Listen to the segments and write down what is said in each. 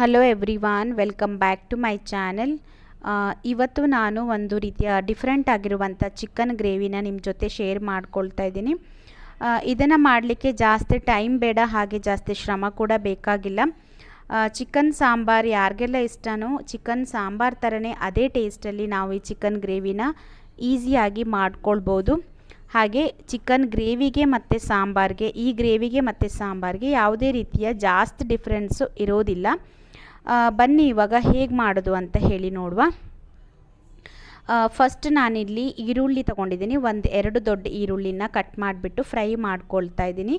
Hello everyone welcome back to my channel ಇವತ್ತು ನಾನು ಒಂದು ರೀತಿಯ ಡಿಫ್ರೆಂಟ್ ಆಗಿರುವಂಥ ಚಿಕನ್ ಗ್ರೇವಿನ ನಿಮ್ಮ ಜೊತೆ ಶೇರ್ ಮಾಡ್ಕೊಳ್ತಾ ಇದ್ದೀನಿ. ಇದನ್ನು ಮಾಡಲಿಕ್ಕೆ ಜಾಸ್ತಿ ಟೈಮ್ ಬೇಡ, ಹಾಗೆ ಜಾಸ್ತಿ ಶ್ರಮ ಕೂಡ ಬೇಕಾಗಿಲ್ಲ. ಚಿಕನ್ ಸಾಂಬಾರ್ ಯಾರಿಗೆಲ್ಲ ಇಷ್ಟನೋ ಚಿಕನ್ ಸಾಂಬಾರ್ ಥರನೇ ಅದೇ ಟೇಸ್ಟಲ್ಲಿ ನಾವು ಈ ಚಿಕನ್ ಗ್ರೇವಿನ ಈಸಿಯಾಗಿ ಮಾಡ್ಕೊಳ್ಬೋದು. ಹಾಗೆ ಚಿಕನ್ ಗ್ರೇವಿಗೆ ಮತ್ತು ಸಾಂಬಾರ್ಗೆ, ಈ ಗ್ರೇವಿಗೆ ಮತ್ತು ಸಾಂಬಾರ್ಗೆ ಯಾವುದೇ ರೀತಿಯ ಜಾಸ್ತಿ ಡಿಫ್ರೆನ್ಸು ಇರೋದಿಲ್ಲ. ಬನ್ನಿ ಇವಾಗ ಹೇಗೆ ಮಾಡೋದು ಅಂತ ಹೇಳಿ ನೋಡುವ. ಫಸ್ಟ್ ನಾನಿಲ್ಲಿ ಈರುಳ್ಳಿ ತಗೊಂಡಿದ್ದೀನಿ. ಒಂದು ಎರಡು ದೊಡ್ಡ ಈರುಳ್ಳಿನ ಕಟ್ ಮಾಡಿಬಿಟ್ಟು ಫ್ರೈ ಮಾಡ್ಕೊಳ್ತಾ ಇದ್ದೀನಿ.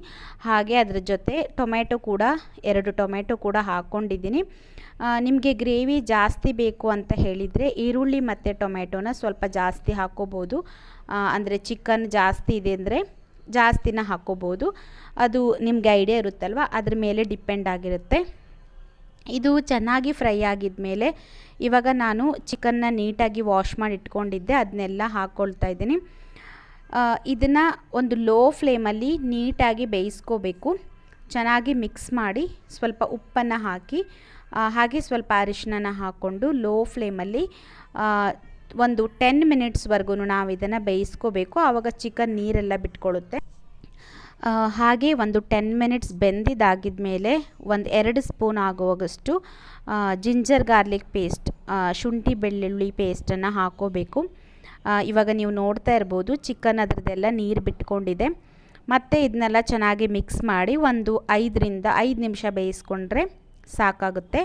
ಹಾಗೆ ಅದರ ಜೊತೆ ಟೊಮೆಟೊ ಕೂಡ, ಎರಡು ಟೊಮೆಟೊ ಕೂಡ ಹಾಕ್ಕೊಂಡಿದ್ದೀನಿ ನಿಮಗೆ ಗ್ರೇವಿ ಜಾಸ್ತಿ ಬೇಕು ಅಂತ ಹೇಳಿದರೆ ಈರುಳ್ಳಿ ಮತ್ತು ಟೊಮೆಟೊನ ಸ್ವಲ್ಪ ಜಾಸ್ತಿ ಹಾಕ್ಕೋಬೋದು ಅಂದರೆ ಚಿಕನ್ ಜಾಸ್ತಿ ಇದೆ ಅಂದರೆ ಜಾಸ್ತಿನ ಹಾಕ್ಕೋಬೋದು ಅದು ನಿಮಗೆ ಐಡಿಯಾ ಇರುತ್ತಲ್ವ? ಅದ್ರ ಮೇಲೆ ಡಿಪೆಂಡ್ ಆಗಿರುತ್ತೆ. ಇದು ಚೆನ್ನಾಗಿ ಫ್ರೈ ಆಗಿದ ಮೇಲೆ ಇವಾಗ ನಾನು ಚಿಕನ್ನ ನೀಟಾಗಿ ವಾಶ್ ಮಾಡಿ ಇಟ್ಕೊಂಡಿದ್ದೆ ಅದನ್ನೆಲ್ಲ ಹಾಕ್ಕೊಳ್ತಾ ಇದ್ದೀನಿ. ಇದನ್ನು ಒಂದು ಲೋ ಫ್ಲೇಮಲ್ಲಿ ನೀಟಾಗಿ ಬೇಯಿಸ್ಕೋಬೇಕು. ಚೆನ್ನಾಗಿ ಮಿಕ್ಸ್ ಮಾಡಿ ಸ್ವಲ್ಪ ಉಪ್ಪನ್ನು ಹಾಕಿ ಹಾಗೆ ಸ್ವಲ್ಪ ಅರಿಶಿನ ಹಾಕ್ಕೊಂಡು ಲೋ ಫ್ಲೇಮಲ್ಲಿ ಒಂದು ಟೆನ್ ಮಿನಿಟ್ಸ್ವರೆಗೂ ನಾವು ಇದನ್ನು ಬೇಯಿಸ್ಕೋಬೇಕು. ಆವಾಗ ಚಿಕನ್ ನೀರೆಲ್ಲ ಬಿಟ್ಕೊಳ್ಳುತ್ತೆ. ಹಾಗೆ ಒಂದು ಟೆನ್ ಮಿನಿಟ್ಸ್ ಬೆಂದಿದ್ದಾಗಿದ ಮೇಲೆ ಒಂದು ಎರಡು ಸ್ಪೂನ್ ಆಗುವಷ್ಟು ಜಿಂಜರ್ ಗಾರ್ಲಿಕ್ ಪೇಸ್ಟ್ ಶುಂಠಿ ಬೆಳ್ಳುಳ್ಳಿ ಪೇಸ್ಟನ್ನು ಹಾಕೋಬೇಕು. ಇವಾಗ ನೀವು ನೋಡ್ತಾ ಇರ್ಬೋದು ಚಿಕನ್ ಅದರದ್ದೆಲ್ಲ ನೀರು ಬಿಟ್ಕೊಂಡಿದೆ. ಮತ್ತು ಇದನ್ನೆಲ್ಲ ಚೆನ್ನಾಗಿ ಮಿಕ್ಸ್ ಮಾಡಿ ಒಂದು ಐದರಿಂದ ಐದು ನಿಮಿಷ ಬೇಯಿಸ್ಕೊಂಡ್ರೆ ಸಾಕಾಗುತ್ತೆ.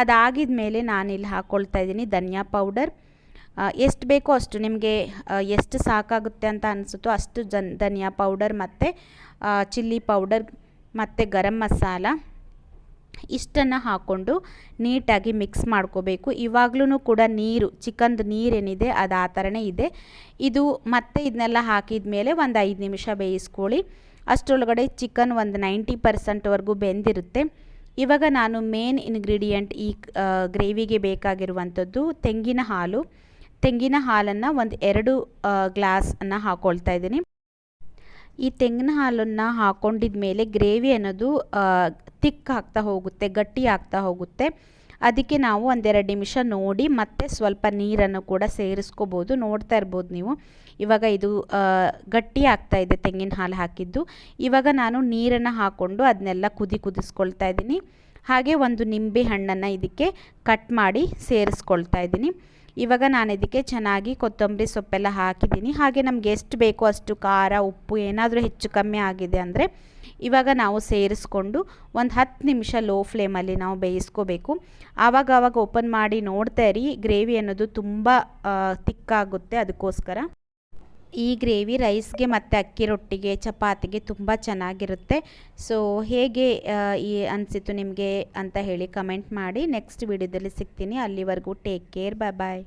ಅದಾಗಿದ ಮೇಲೆ ನಾನಿಲ್ಲಿ ಹಾಕ್ಕೊಳ್ತಾ ಇದ್ದೀನಿ ಧನಿಯಾ ಪೌಡರ್ ಎಷ್ಟು ಬೇಕೋ ಅಷ್ಟು ನಿಮಗೆ ಎಷ್ಟು ಸಾಕಾಗುತ್ತೆ ಅಂತ ಅನಿಸುತ್ತೋ ಅಷ್ಟು ಜನ್, ಧನಿಯಾ ಪೌಡರ್ ಮತ್ತು ಚಿಲ್ಲಿ ಪೌಡರ್ ಮತ್ತು ಗರಂ ಮಸಾಲ ಇಷ್ಟನ್ನು ಹಾಕ್ಕೊಂಡು ನೀಟಾಗಿ ಮಿಕ್ಸ್ ಮಾಡ್ಕೋಬೇಕು. ಇವಾಗಲೂ ಕೂಡ ನೀರು, ಚಿಕನ್ದು ನೀರೇನಿದೆ, ಅದು ಆ ಥರನೇ ಇದೆ. ಇದು ಮತ್ತೆ ಇದನ್ನೆಲ್ಲ ಹಾಕಿದ ಮೇಲೆ ಒಂದು ಐದು ನಿಮಿಷ ಬೇಯಿಸ್ಕೊಳ್ಳಿ. ಅಷ್ಟರೊಳಗಡೆ ಚಿಕನ್ ಒಂದು ನೈಂಟಿ ಪರ್ಸೆಂಟ್ವರೆಗೂ ಬೆಂದಿರುತ್ತೆ. ಇವಾಗ ನಾನು ಮೇನ್ ಇನ್ಗ್ರೀಡಿಯೆಂಟ್ ಈ ಗ್ರೇವಿಗೆ ಬೇಕಾಗಿರುವಂಥದ್ದು ತೆಂಗಿನ ಹಾಲು. ತೆಂಗಿನ ಹಾಲನ್ನು ಒಂದು ಎರಡು ಗ್ಲಾಸನ್ನು ಹಾಕ್ಕೊಳ್ತಾ ಇದ್ದೀನಿ. ಈ ತೆಂಗಿನ ಹಾಲನ್ನು ಹಾಕೊಂಡಿದ ಮೇಲೆ ಗ್ರೇವಿ ಅನ್ನೋದು ತಿಕ್ ಆಗ್ತಾ ಹೋಗುತ್ತೆ, ಗಟ್ಟಿ ಆಗ್ತಾ ಹೋಗುತ್ತೆ. ಅದಕ್ಕೆ ನಾವು ಒಂದೆರಡು ನಿಮಿಷ ನೋಡಿ, ಮತ್ತೆ ಸ್ವಲ್ಪ ನೀರನ್ನು ಕೂಡ ಸೇರಿಸ್ಕೋಬೋದು. ನೋಡ್ತಾ ಇರ್ಬೋದು ನೀವು. ಇವಾಗ ಇದು ಗಟ್ಟಿ ಆಗ್ತಾ ಇದೆ ತೆಂಗಿನ ಹಾಲು ಹಾಕಿದ್ದು. ಇವಾಗ ನಾನು ನೀರನ್ನು ಹಾಕ್ಕೊಂಡು ಅದನ್ನೆಲ್ಲ ಕುದಿ ಕುದಿಸ್ಕೊಳ್ತಾ ಇದ್ದೀನಿ. ಹಾಗೆ ಒಂದು ನಿಂಬೆ ಹಣ್ಣನ್ನು ಇದಕ್ಕೆ ಕಟ್ ಮಾಡಿ ಸೇರಿಸ್ಕೊಳ್ತಾ ಇದ್ದೀನಿ. ಇವಾಗ ನಾನು ಇದಕ್ಕೆ ಚೆನ್ನಾಗಿ ಕೊತ್ತಂಬರಿ ಸೊಪ್ಪೆಲ್ಲ ಹಾಕಿದ್ದೀನಿ. ಹಾಗೆ ನಮ್ಗೆ ಎಷ್ಟು ಬೇಕೋ ಅಷ್ಟು ಖಾರ, ಉಪ್ಪು ಏನಾದರೂ ಹೆಚ್ಚು ಕಮ್ಮಿ ಆಗಿದೆ ಅಂದರೆ ಇವಾಗ ನಾವು ಸೇರಿಸ್ಕೊಂಡು ಒಂದು ಹತ್ತು ನಿಮಿಷ ಲೋ ಫ್ಲೇಮಲ್ಲಿ ನಾವು ಬೇಯಿಸ್ಕೋಬೇಕು. ಆವಾಗ ಆವಾಗ ಓಪನ್ ಮಾಡಿ ನೋಡ್ತಾ ಇರಿ. ಗ್ರೇವಿ ಅನ್ನೋದು ತುಂಬ ತಿಕ್ಕಾಗುತ್ತೆ ಅದಕ್ಕೋಸ್ಕರ. ಈ ಗ್ರೇವಿ ರೈಸ್ಗೆ ಮತ್ತು ಅಕ್ಕಿ ರೊಟ್ಟಿಗೆ, ಚಪಾತಿಗೆ ತುಂಬ ಚೆನ್ನಾಗಿರುತ್ತೆ. ಸೊ ಹೇಗೆ ಈ ಅನಿಸಿತು ನಿಮಗೆ ಅಂತ ಹೇಳಿ ಕಮೆಂಟ್ ಮಾಡಿ. ನೆಕ್ಸ್ಟ್ ವಿಡಿಯೋದಲ್ಲಿ ಸಿಗ್ತೀನಿ. ಅಲ್ಲಿವರೆಗೂ ಟೇಕ್ ಕೇರ್ ಬಾಯ್ ಬಾಯ್